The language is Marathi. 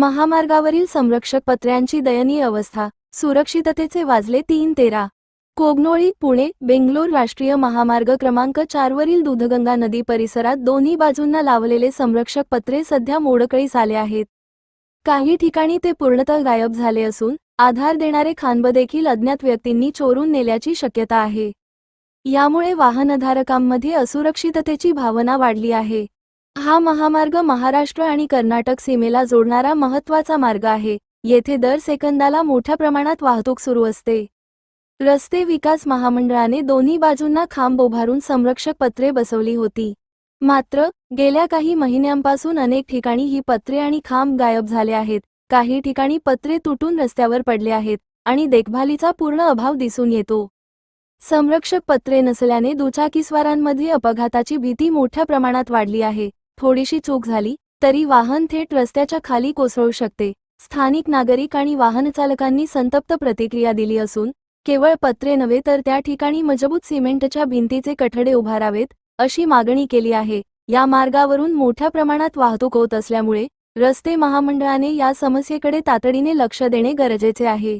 महामार्गावरील संरक्षक पत्र्यांची दयनीय अवस्था. सुरक्षिततेचे वाजले तीन तेरा. कोगनोळी पुणे बेंगलोर राष्ट्रीय महामार्ग क्रमांक चारवरील दूधगंगा नदी परिसरात दोन्ही बाजूंना लावलेले संरक्षक पत्रे सध्या मोडकळीस आले आहेत. काही ठिकाणी ते पूर्णतः गायब झाले असून आधार देणारे खांब देखील अज्ञात व्यक्तींनी चोरून नेल्याची शक्यता आहे. यामुळे वाहनधारकांमध्ये असुरक्षिततेची भावना वाढली आहे. हा महामार्ग महाराष्ट्र आणि कर्नाटक सीमेला जोडणारा महत्त्वाचा मार्ग आहे. येथे दर सेकंदाला मोठ्या प्रमाणात वाहतूक सुरू असते. रस्ते विकास महामंडळाने दोन्ही बाजूंना खांब उभारून संरक्षक पत्रे बसवली होती. मात्र गेल्या काही महिन्यांपासून अनेक ठिकाणी ही पत्रे आणि खांब गायब झाले आहेत. काही ठिकाणी पत्रे तुटून रस्त्यावर पडले आहेत आणि देखभालीचा पूर्ण अभाव दिसून येतो. संरक्षक पत्रे नसल्याने दुचाकीस्वारांमध्ये अपघाताची भीती मोठ्या प्रमाणात वाढली आहे. थोडीशी चूक झाली तरी वाहन थेट रस्त्याच्या खाली कोसळू शकते. स्थानिक नागरिक आणि वाहनचालकांनी संतप्त प्रतिक्रिया दिली असून केवळ पत्रे नव्हे तर त्या ठिकाणी मजबूत सिमेंटच्या भिंतीचे कठडे उभारावेत अशी मागणी केली आहे. या मार्गावरून मोठ्या प्रमाणात वाहतूक होत असल्यामुळे रस्ते महामंडळाने या समस्येकडे तातडीने लक्ष देणे गरजेचे आहे.